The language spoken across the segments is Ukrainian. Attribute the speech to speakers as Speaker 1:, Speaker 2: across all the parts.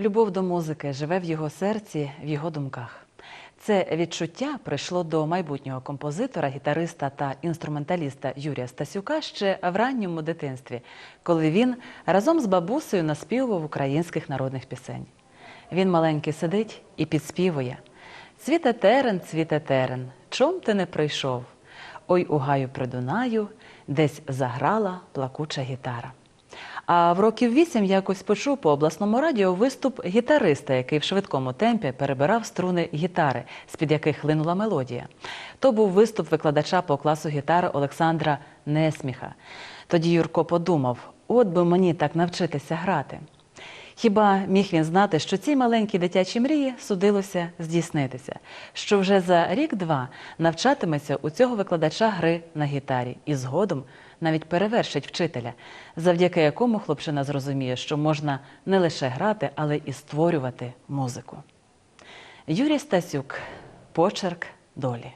Speaker 1: Любов до музики живе в його серці, в його думках. Це відчуття прийшло до майбутнього композитора, гітариста та інструменталіста Юрія Стасюка ще в ранньому дитинстві, коли він разом з бабусею наспівував українських народних пісень. Він маленький сидить і підспівує: Цвіте терен, цвіте терен, чом ти не прийшов? Ой, у гаю при Дунаю, десь заграла плакуча гітара. А в років вісім якось почув по обласному радіо виступ гітариста, який в швидкому темпі перебирав струни гітари, з-під яких линула мелодія. То був виступ викладача по класу гітари Олександра Несміха. Тоді Юрко подумав: от би мені так навчитися грати. Хіба міг він знати, що цій маленькій дитячій мрії судилося здійснитися, що вже за рік-два навчатиметься у цього викладача гри на гітарі і згодом навіть перевершить вчителя, завдяки якому хлопчина зрозуміє, що можна не лише грати, але і створювати музику. Юрій Стасюк, почерк долі.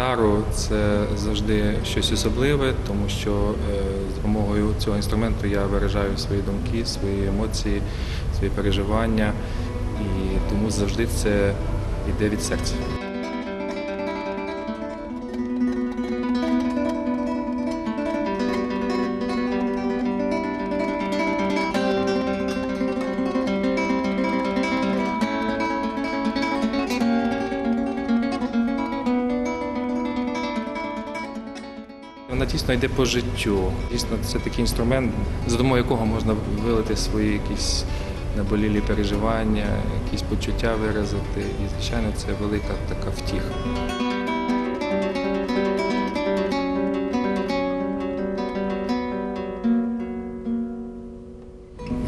Speaker 2: Гітару, це завжди щось особливе, тому що е, з допомогою цього інструменту я виражаю свої думки, свої емоції, свої переживання, і тому завжди це йде від серця. Вона дійсно йде по життю. Дійсно, це такий інструмент, за допомогою якого можна вилити свої якісь наболілі переживання, якісь почуття виразити. І, звичайно, це велика така втіха.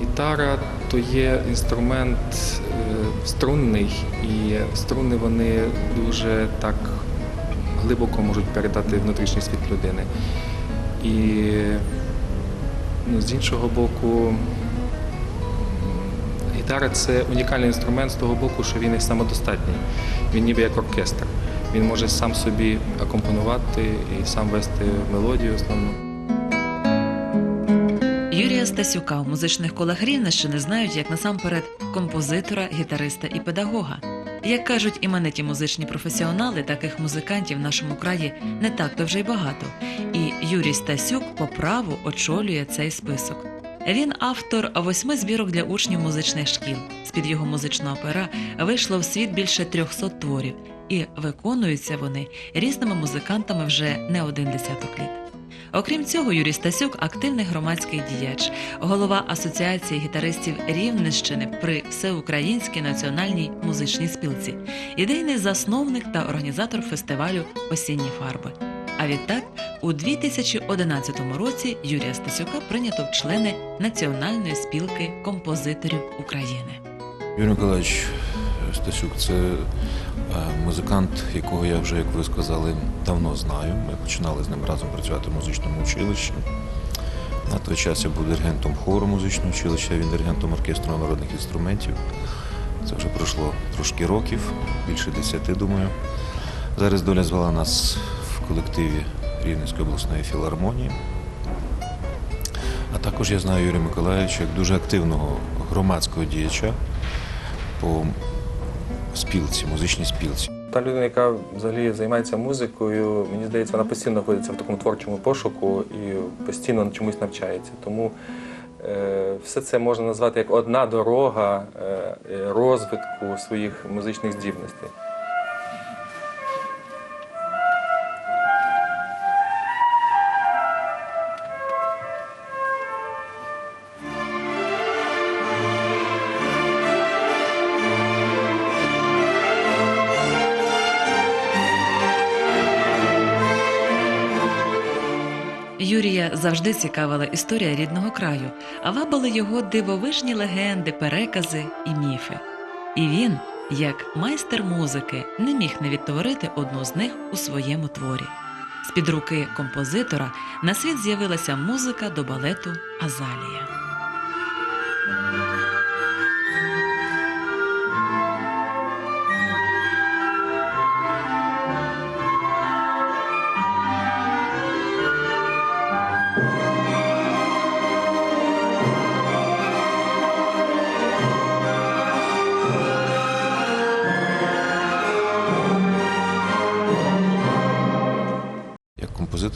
Speaker 2: Гітара то є інструмент е, струнний, і струни вони дуже так глибоко можуть передати внутрішній світ людини. І ну, з іншого боку, гітара це унікальний інструмент з того боку, що він є самодостатній. Він ніби як оркестр. Він може сам собі акомпонувати і сам вести мелодію основну.
Speaker 1: Юрія Стасюка в музичних колах Рівненщини знають як насамперед композитора, гітариста і педагога. Як кажуть імениті музичні професіонали, таких музикантів в нашому краї не так то вже й багато. І Юрій Стасюк по праву очолює цей список. Він автор восьми збірок для учнів музичних шкіл. З-під його музичного пера вийшло в світ більше 300 творів, і виконуються вони різними музикантами вже не один десяток літ. Окрім цього, Юрій Стасюк активний громадський діяч, голова Асоціації гітаристів Рівненщини при Всеукраїнській національній музичній спілці, ідейний засновник та організатор фестивалю Осінні фарби. А відтак, у 2011 році Юрія Стасюка прийнято в члени Національної спілки композиторів України.
Speaker 3: Юрій Миколаївич Стасюк це музикант, якого я вже, як ви сказали, давно знаю. Ми починали з ним разом працювати в музичному училищі. На той час я був диригентом хору музичного училища, він диригентом оркестру народних інструментів. Це вже пройшло трошки років, більше десяти, думаю. Зараз доля звела нас в колективі Рівненської обласної філармонії. А також я знаю Юрія Миколаївича як дуже активного громадського діяча по спілці, музичній спілці.
Speaker 2: та людина, яка взагалі займається музикою, мені здається, вона постійно знаходиться в такому творчому пошуку і постійно чомусь навчається. Тому е, все це можна назвати як одна дорога е, розвитку своїх музичних здібностей.
Speaker 1: Юрія завжди цікавила історія рідного краю, а вабили його дивовижні легенди, перекази і міфи. І він, як майстер музики, не міг не відтворити одну з них у своєму творі. З-під руки композитора на світ з'явилася музика до балету Азалія.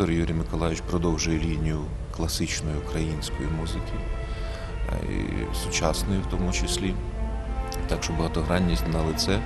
Speaker 3: Композитор Юрій Миколаївич продовжує лінію класичної української музики, і сучасної в тому числі. Так що багатогранність на лице.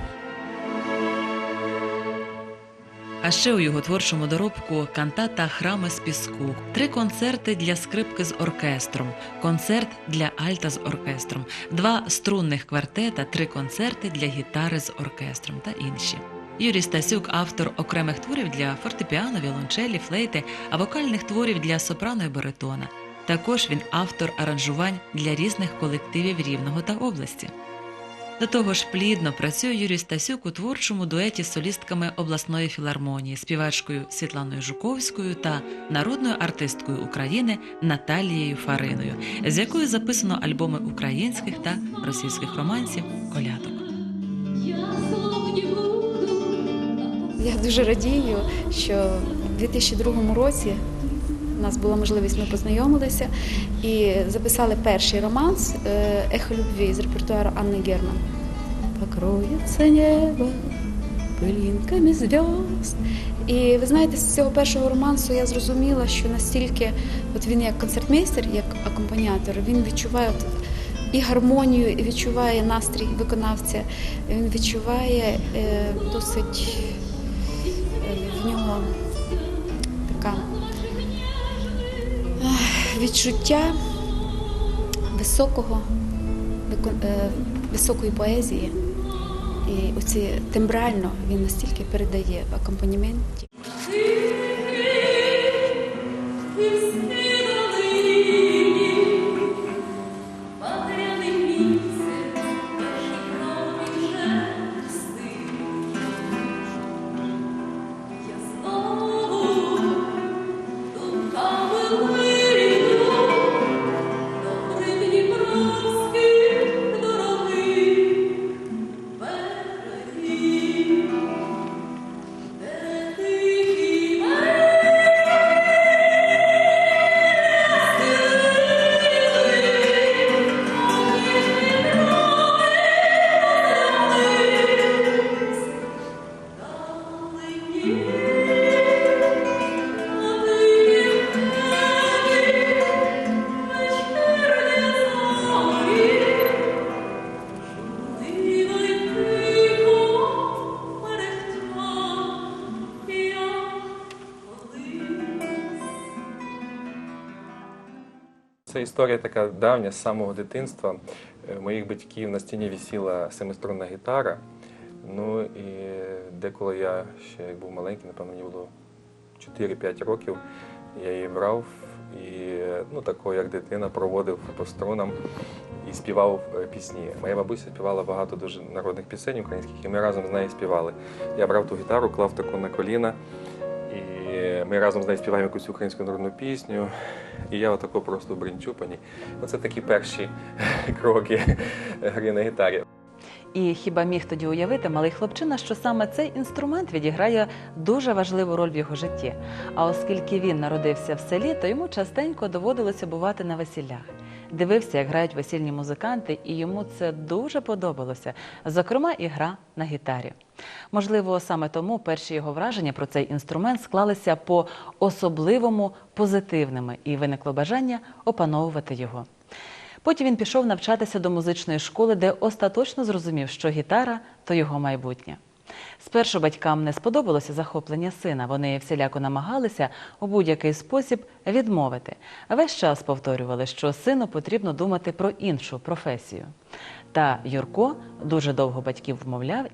Speaker 1: А ще у його творчому доробку кантата Храми з піску, три концерти для скрипки з оркестром, концерт для альта з оркестром, два струнних квартета, три концерти для гітари з оркестром та інші. Юрій Стасюк автор окремих творів для фортепіано, віолончелі, флейти, а вокальних творів для сопрано і баритона. Також він автор аранжувань для різних колективів Рівного та області. До того ж, плідно працює Юрій Стасюк у творчому дуеті з солістками обласної філармонії, співачкою Світланою Жуковською та народною артисткою України Наталією Фариною, з якою записано альбоми українських та російських романсів колядок.
Speaker 4: Я дуже радію, що в 2002 році у нас була можливість, ми познайомилися і записали перший романс е, Ехо любві з репертуару Анни Герман. Покроється небо пилінками зв'язд. І ви знаєте, з цього першого романсу я зрозуміла, що настільки, от він як концертмейстер, як акомпаніатор, він відчуває і гармонію, і відчуває настрій виконавця, він відчуває е, досить в нього така відчуття високого, е, високої поезії. І оці тембрально він настільки передає в акомпаніменті.
Speaker 2: Історія така давня з самого дитинства. Е, моїх батьків на стіні висіла семиструнна гітара. Ну і деколи я ще як був маленький, напевно, мені було 4-5 років, я її брав і ну, такого, як дитина, проводив по струнам і співав е, пісні. Моя бабуся співала багато дуже народних пісень українських, і ми разом з нею співали. Я брав ту гітару, клав таку на коліна. Ми разом з нею співаємо якусь українську народну пісню. І я отако просто бринчу. Оце такі перші кроки гри на гітарі.
Speaker 1: І хіба міг тоді уявити малий хлопчина, що саме цей інструмент відіграє дуже важливу роль в його житті. А оскільки він народився в селі, то йому частенько доводилося бувати на весіллях. Дивився, як грають весільні музиканти, і йому це дуже подобалося. Зокрема, і гра на гітарі. Можливо, саме тому перші його враження про цей інструмент склалися по особливому позитивними, і виникло бажання опановувати його. Потім він пішов навчатися до музичної школи, де остаточно зрозумів, що гітара то його майбутнє. Спершу батькам не сподобалося захоплення сина. Вони всіляко намагалися у будь-який спосіб відмовити. Весь час повторювали, що сину потрібно думати про іншу професію. Та Юрко дуже довго батьків вмовляв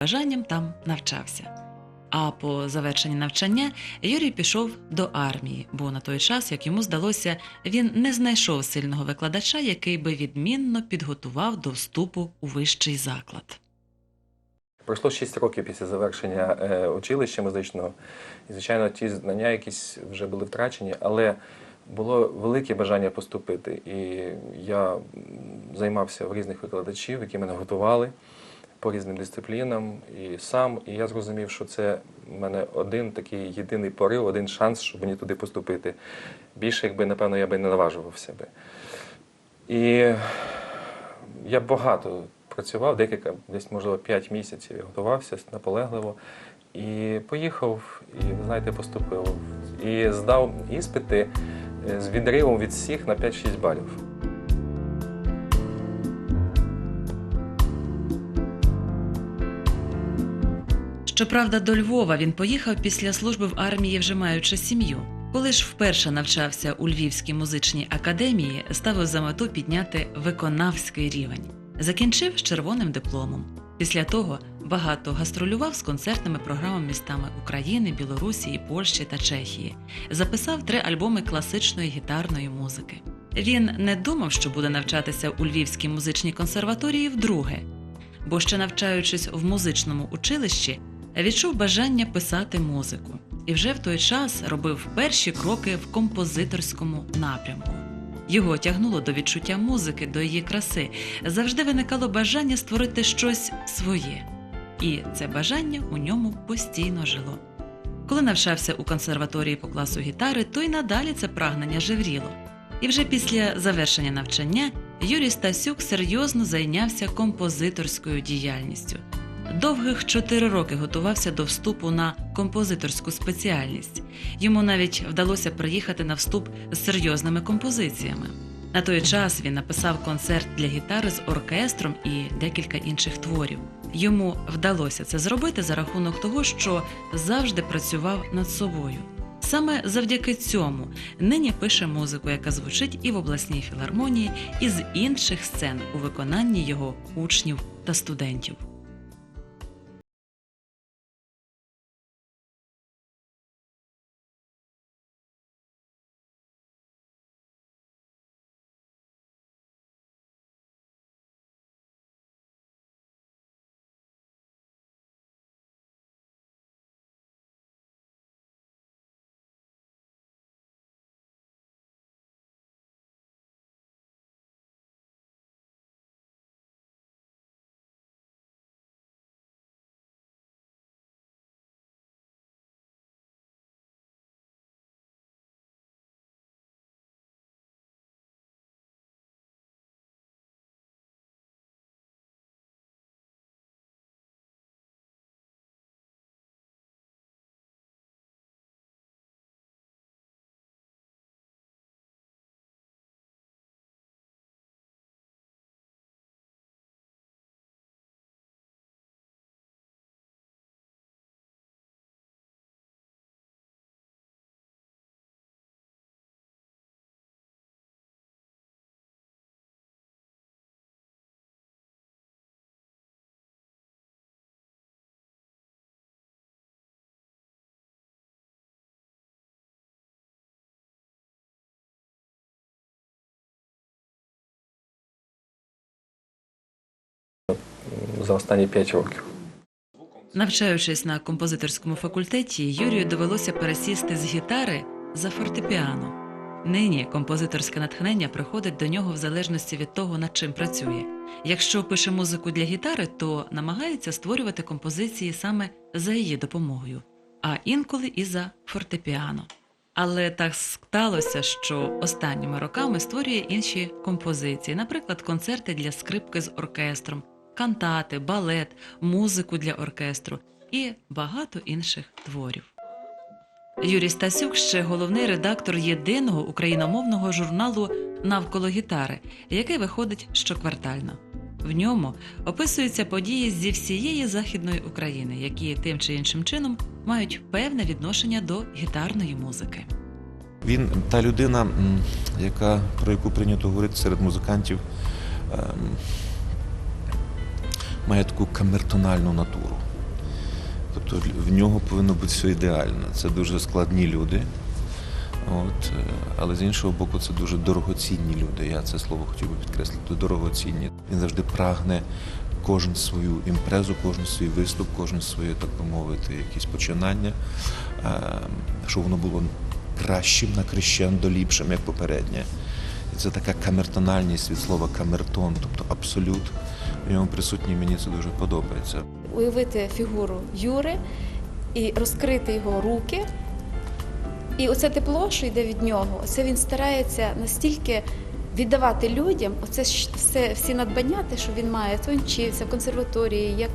Speaker 1: бажанням там навчався. А по завершенні навчання Юрій пішов до армії, бо на той час, як йому здалося, він не знайшов сильного викладача, який би відмінно підготував до вступу у вищий заклад.
Speaker 2: Пройшло 6 років після завершення е, училища музичного, і, звичайно, ті знання якісь вже були втрачені, але було велике бажання поступити. І я займався в різних викладачів, які мене готували по різним дисциплінам і сам. І я зрозумів, що це в мене один такий єдиний порив, один шанс, щоб мені туди поступити. Більше, якби, напевно, я би не наважував себе. І я багато працював, декілька, десь, можливо, 5 місяців я готувався наполегливо. І поїхав, і, знаєте, поступив. І здав іспити е, з відривом від всіх на 5-6 балів.
Speaker 1: Щоправда, до Львова він поїхав після служби в армії, вже маючи сім'ю. Коли ж вперше навчався у Львівській музичній академії, ставив за мету підняти виконавський рівень. Закінчив з червоним дипломом. Після того багато гастролював з концертними програмами містами України, Білорусі, Польщі та Чехії. Записав три альбоми класичної гітарної музики. Він не думав, що буде навчатися у Львівській музичній консерваторії вдруге, бо ще навчаючись в музичному училищі, відчув бажання писати музику і вже в той час робив перші кроки в композиторському напрямку. Його тягнуло до відчуття музики, до її краси. Завжди виникало бажання створити щось своє, і це бажання у ньому постійно жило. Коли навчався у консерваторії по класу гітари, то й надалі це прагнення жевріло. І вже після завершення навчання Юрій Стасюк серйозно зайнявся композиторською діяльністю. Довгих чотири роки готувався до вступу на композиторську спеціальність. Йому навіть вдалося приїхати на вступ з серйозними композиціями. На той час він написав концерт для гітари з оркестром і декілька інших творів. Йому вдалося це зробити за рахунок того, що завжди працював над собою. Саме завдяки цьому нині пише музику, яка звучить і в обласній філармонії, і з інших сцен у виконанні його учнів та студентів.
Speaker 2: За останні 5 років.
Speaker 1: Навчаючись на композиторському факультеті, Юрію довелося пересісти з гітари за фортепіано. Нині композиторське натхнення приходить до нього в залежності від того, над чим працює. Якщо пише музику для гітари, то намагається створювати композиції саме за її допомогою, а інколи і за фортепіано. Але так сталося, що останніми роками створює інші композиції, наприклад, концерти для скрипки з оркестром, кантати, балет, музику для оркестру і багато інших творів. Юрій Стасюк ще головний редактор єдиного україномовного журналу Навколо гітари, який виходить щоквартально. В ньому описуються події зі всієї західної України, які тим чи іншим чином мають певне відношення до гітарної музики.
Speaker 3: Він та людина, яка, про яку прийнято говорити серед музикантів, ем, має таку камертональну натуру. Тобто в нього повинно бути все ідеально. Це дуже складні люди. От, е, але з іншого боку, це дуже дорогоцінні люди. Я це слово хотів би підкреслити. Дорогоцінні. Він завжди прагне кожен свою імпрезу, кожен свій виступ, кожен своє, так би мовити, якісь починання, е, щоб воно було кращим на крещендо, ліпшим, як попереднє. І це така камертональність від слова камертон, тобто абсолют. Ньому присутній, мені це дуже подобається.
Speaker 4: Уявити фігуру Юри і розкрити його руки. І оце тепло, що йде від нього, це він старається настільки віддавати людям, оце все, всі надбання, те, що він має, то він вчився в консерваторії, як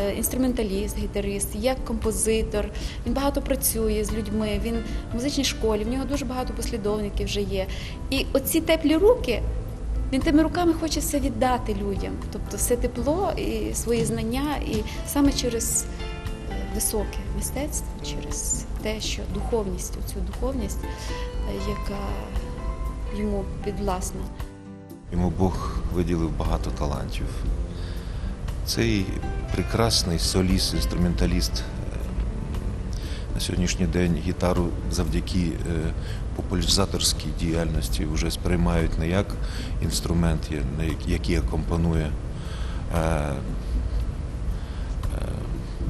Speaker 4: е, інструменталіст, гітарист, як композитор. Він багато працює з людьми, він в музичній школі, в нього дуже багато послідовників вже є. І оці теплі руки. Він тими руками хоче все віддати людям, тобто все тепло і свої знання, і саме через е, високе мистецтво, через те, що духовність, цю духовність, е, яка йому підвласна.
Speaker 3: Йому Бог виділив багато талантів. Цей прекрасний соліст, інструменталіст на сьогоднішній день гітару завдяки е, популяризаторській діяльності вже сприймають не як інструмент, який акомпанує е, е,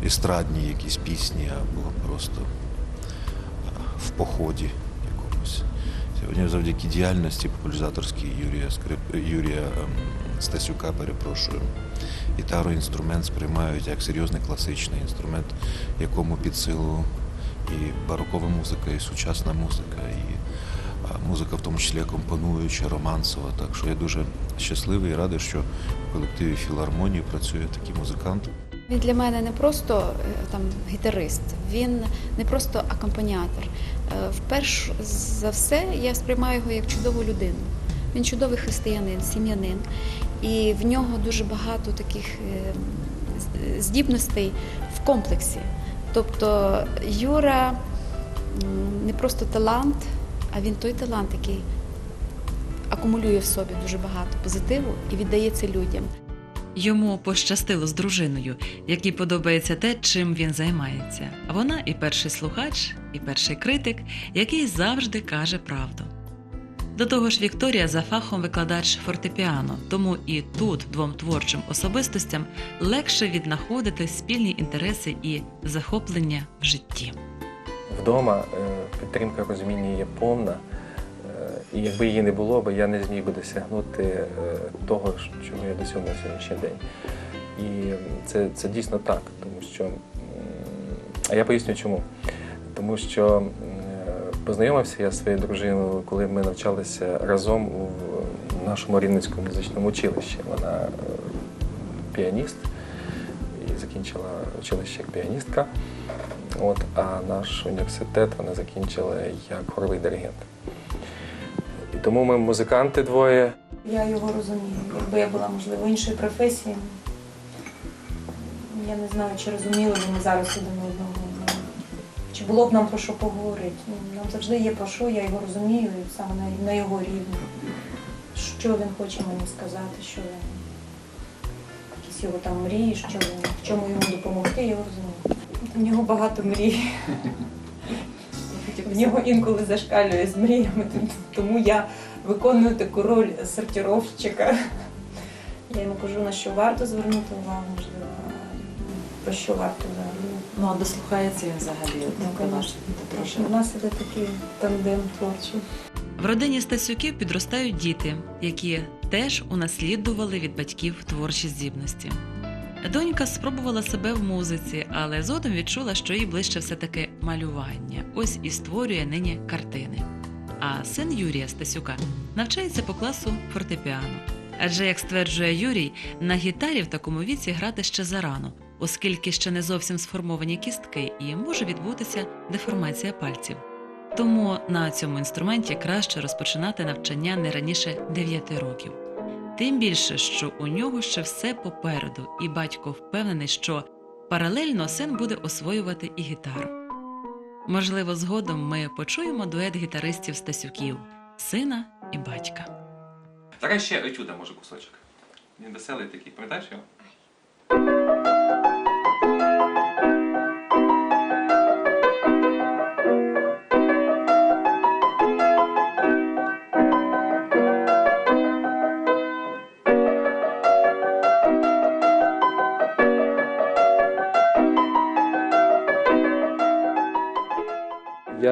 Speaker 3: естрадні якісь пісні або просто в поході якомусь. Сьогодні завдяки діяльності популяризаторській Юрія Скрип... Юрія ем, Стасюка, перепрошую, гітару інструмент сприймають як серйозний класичний інструмент, якому під силу і барокова музика, і сучасна музика, і музика, в тому числі акомпануюча, романсова. Так що я дуже щасливий і радий, що в колективі філармонії працює такий музикант.
Speaker 4: Він для мене не просто е, там гітарист, він не просто акомпаніатор. Е, Вперше за все я сприймаю його як чудову людину. Він чудовий християнин, сім'янин, і в нього дуже багато таких е, здібностей в комплексі. Тобто Юра не просто талант, а він той талант, який акумулює в собі дуже багато позитиву і віддає це людям.
Speaker 1: Йому пощастило з дружиною, якій подобається те, чим він займається. Вона і перший слухач, і перший критик, який завжди каже правду. До того ж, Вікторія за фахом викладач фортепіано, тому і тут двом творчим особистостям легше віднаходити спільні інтереси і захоплення в житті.
Speaker 2: Вдома е, підтримка розуміння є повна, е, і якби її не було, бо я не зміг би досягнути е, того, чого я досяг на сьогоднішній день. І це, це дійсно так, тому що а я поясню чому. Тому що познайомився я зі своєю дружиною, коли ми навчалися разом в нашому Рівненському музичному училищі. Вона е, піаніст і закінчила училище як піаністка. От, а наш університет вона закінчила як хоровий диригент. І тому ми музиканти двоє.
Speaker 5: Я його розумію. Якби я була, можливо, іншої професії, я не знаю, чи розуміли б ми зараз один одного. Чи було б нам про що поговорити. Ну, Нам завжди є про що, я його розумію, і саме на, на його рівні. Що він хоче мені сказати, що він, якісь його там мрії, що він, в чому йому допомогти, я його розумію. У нього багато мрій. В нього інколи зашкалює з мріями, тому я виконую таку роль сортировщика. Я йому кажу, на що варто звернути увагу, можливо, про що варто взагалі.
Speaker 1: Ну а дослухається він взагалі
Speaker 5: Ну, конечно. У нас іде такий тандем творчий.
Speaker 1: В родині Стасюків підростають діти, які теж унаслідували від батьків творчі здібності. Донька спробувала себе в музиці, але згодом відчула, що їй ближче все-таки малювання. Ось і створює нині картини. А син Юрія Стасюка навчається по класу фортепіано. Адже, як стверджує Юрій, на гітарі в такому віці грати ще зарано, оскільки ще не зовсім сформовані кістки і може відбутися деформація пальців. Тому на цьому інструменті краще розпочинати навчання не раніше 9 років. Тим більше, що у нього ще все попереду, і батько впевнений, що паралельно син буде освоювати і гітару. Можливо, згодом ми почуємо дует гітаристів Стасюків, сина і батька.
Speaker 2: Зараз ще етюда, може, кусочок. Він веселий такий, пам'ятаєш його?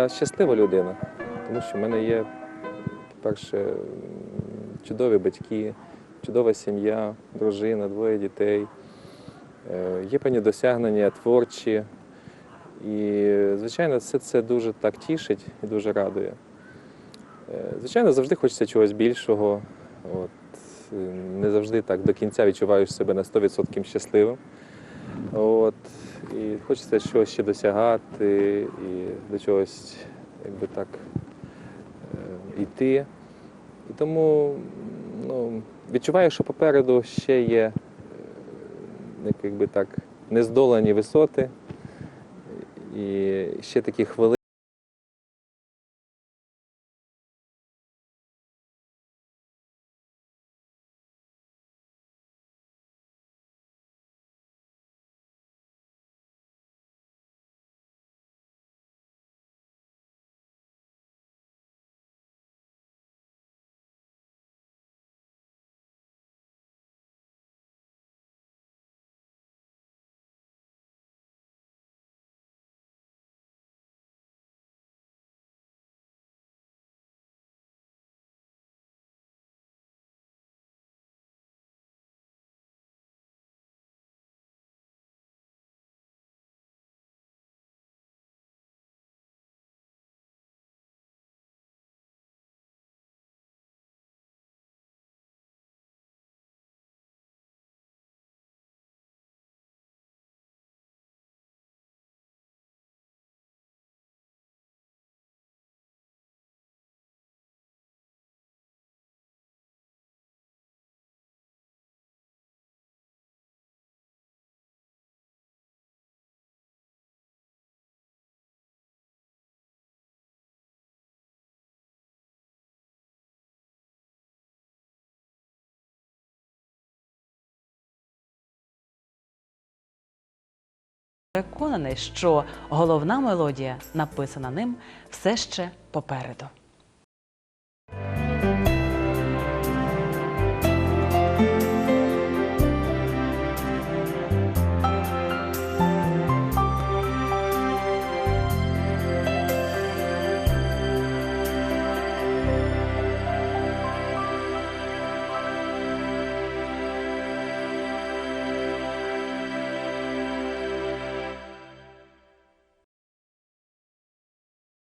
Speaker 2: Я щаслива людина, тому що в мене є, по-перше, чудові батьки, чудова сім'я, дружина, двоє дітей. Е, Є певні досягнення творчі. І, звичайно, все це дуже так тішить і дуже радує. Е, Звичайно, завжди хочеться чогось більшого. От, е, не завжди так до кінця відчуваєш себе на 100% щасливим. От, і хочеться щось ще досягати, і до чогось якби так е, йти. І тому ну, відчуваю, що попереду ще є е, якби так, нездолані висоти, і ще такі хвилини.
Speaker 1: Переконаний, що головна мелодія, написана ним, все ще попереду.